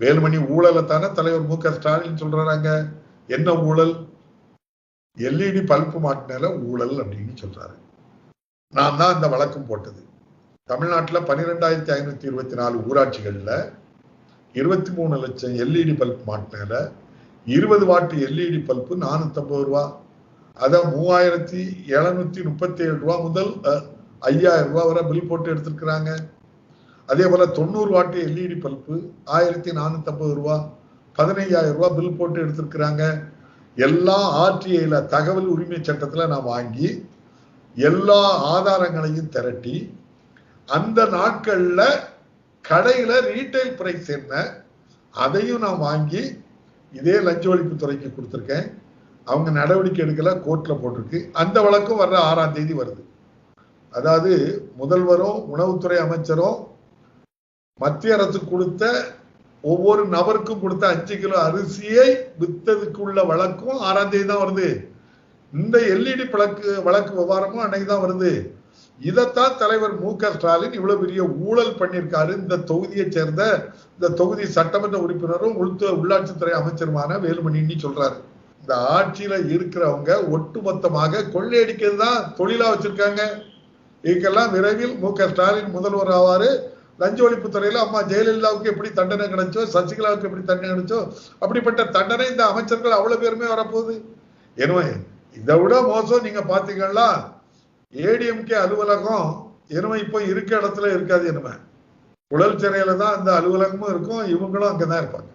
வேலுமணி ஊழலை தானே தலைவர் மு க ஸ்டாலின் சொல்றாங்க என்ன ஊழல்? எல்இடி பல்பு மாட்டினால ஊழல் அப்படின்னு சொல்றாரு. நான் தான் இந்த வழக்கம் போட்டது. தமிழ்நாட்டில் பன்னிரெண்டாயிரத்தி ஐநூத்தி இருபத்தி நாலு ஊராட்சிகளில் இருபத்தி மூணு லட்சம் எல்இடி பல்ப் மாட்டினால இருபது வாட்டு எல்இடி பல்பு நானூத்தி ரூபா. அதான் மூவாயிரத்தி எழுநூத்தி முப்பத்தி ஏழு ரூபா முதல் ஐயாயிரம் ரூபா வரை பில் போட்டு எடுத்திருக்கிறாங்க. அதே போல தொண்ணூறு வாட்டு எல்இடி பல்பு ஆயிரத்தி நானூத்தி ஐம்பது ரூபா பதினையாயிரம் ரூபாய் பில் போட்டு எடுத்திருக்கிறாங்க. எல்லா ஆர்டிஐல தகவல் உரிமை சட்டத்துல நான் வாங்கி எல்லா ஆதாரங்களையும் திரட்டி அந்த நாட்கள்ல கடையில ரீட்டைல் பிரைஸ் என்ன அதையும் நான் வாங்கி இதே லஞ்ச ஒழிப்பு துறைக்கு கொடுத்துருக்கேன். அவங்க நடவடிக்கை எடுக்கல கோர்ட்ல போட்டிருக்கு. அந்த வழக்கும் வர்ற ஆறாம் தேதி வருது. அதாவது முதல்வரும் உணவுத்துறை அமைச்சரும் மத்திய அரசு கொடுத்த ஒவ்வொரு நபருக்கும் கொடுத்த அஞ்சு கிலோ அரிசியை வித்ததுக்குள்ள வழக்கும் ஆறாம் தேதி தான் வருது. இந்த எல்இடி வழக்கு வழக்கு விவகாரமும் அன்னைக்கு தான் வருது. இதைத்தான் தலைவர் மு க ஸ்டாலின் இவ்வளவு பெரிய ஊழல் பண்ணியிருக்காரு. இந்த தொகுதியை சேர்ந்த இந்த தொகுதி சட்டமன்ற உறுப்பினரும் உள்துறை உள்ளாட்சித்துறை அமைச்சருமான வேலுமணின்னு சொல்றாரு. இந்த ஆட்சியில இருக்கிறவங்க ஒட்டுமொத்தமாக கொள்ளையடிக்கிறது தான் தொழிலா வச்சிருக்காங்க. இதுக்கெல்லாம் விரைவில் மு க ஸ்டாலின் முதல்வர் ஆவாரு. லஞ்ச ஒழிப்பு துறையில அம்மா ஜெயலலிதாவுக்கு எப்படி தண்டனை கிடைச்சோ சசிகலாவுக்கு எப்படி தண்டனை கிடைச்சோ அப்படிப்பட்ட தண்டனை இந்த அமைச்சர்கள் அவ்வளவு பேருமே வரப்போகுது. எனவே இதை விட மோசம் நீங்க பாத்தீங்கன்னா ஏடிஎம்கே அலுவலகம் எனவே இப்போ இருக்க இடத்துல இருக்காது இனிமே குழல் சிறையில தான் அந்த அலுவலகமும் இருக்கும் இவங்களும் அங்கதான் இருப்பாங்க.